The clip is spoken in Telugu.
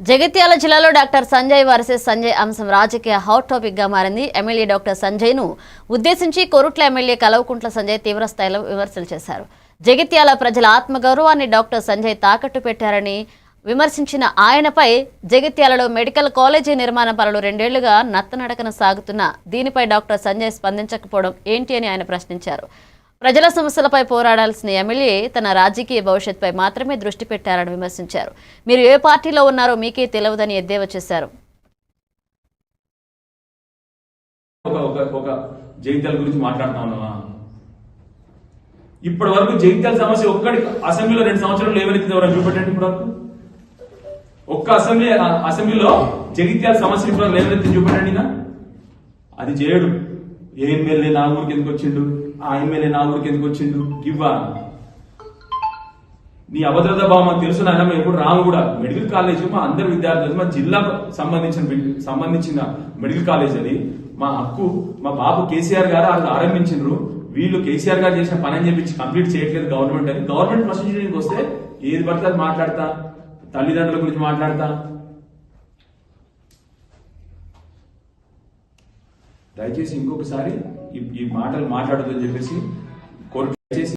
జగిత్యాల జిల్లాలో డాక్టర్ సంజయ్ వర్సెస్ సంజయ్ అంశం రాజకీయ హాట్ టాపిక్గా మారింది. ఎమ్మెల్యే డాక్టర్ సంజయ్ను ఉద్దేశించి కొరుట్ల ఎమ్మెల్యే కలవకుంట్ల సంజయ్ తీవ్ర స్థాయిలో విమర్శలు చేశారు. జగిత్యాల ప్రజల ఆత్మగౌరవాన్ని డాక్టర్ సంజయ్ తాకట్టు పెట్టారని విమర్శించిన ఆయనపై జగిత్యాలలో మెడికల్ కాలేజీ నిర్మాణ పనులు రెండేళ్ళుగా నత్తనడకన సాగుతున్న దీనిపై డాక్టర్ సంజయ్ స్పందించకపోవడం ఏంటి అని ఆయన ప్రశ్నించారు. ప్రజల సమస్యలపై పోరాడాల్సిన ఎమ్మెల్యే తన రాజకీయ భవిష్యత్తుపై మాత్రమే దృష్టి పెట్టారని విమర్శించారు. మీరు ఏ పార్టీలో ఉన్నారో మీకే తెలియదని ఎద్దేవా చేశారు. ఒక గురించి మాట్లాడుతా ఉన్నావా ఇప్పటి వరకు జైత్యాల సమస్య ఒక్కడి అసెంబ్లీలో రెండు సంవత్సరాలు లేవనెత్తింది ఎవరైనా చూపెట్టండి ఇప్పుడు ఒక్క అసెంబ్లీ అసెంబ్లీలో జగిత్యాల సమస్య ఇప్పుడు లేవనెత్తి చూపెట్టండి అది చేయడు. ఏ ఎమ్మెల్యే నా ఊరికి ఎందుకు వచ్చిండు? ఆ ఎమ్మెల్యే నా ఊరికి ఎందుకు వచ్చిండు? ఇవ్వా. నీ అభద్రత భావం మాకు తెలుసు నాయన మేము ఎప్పుడు రాము కూడా. మెడికల్ కాలేజ్ మా అందరి విద్యార్థులు మా జిల్లాకు సంబంధించిన సంబంధించిన మెడికల్ కాలేజ్ అది. మా హక్కు మా బాబు కేసీఆర్ గారు వాళ్ళు ఆరంభించారు వీళ్ళు కేసీఆర్ గారు చేసిన పని అని చెప్పి కంప్లీట్ చేయట్లేదు గవర్నమెంట్ అని. గవర్నమెంట్ ప్రొసీజర్కి వస్తే ఏది పడితే అది మాట్లాడతా. తల్లిదండ్రుల గురించి మాట్లాడతా. దయచేసి ఇంకొకసారి ఈ మాటలు మాట్లాడదని చెప్పేసి కోరు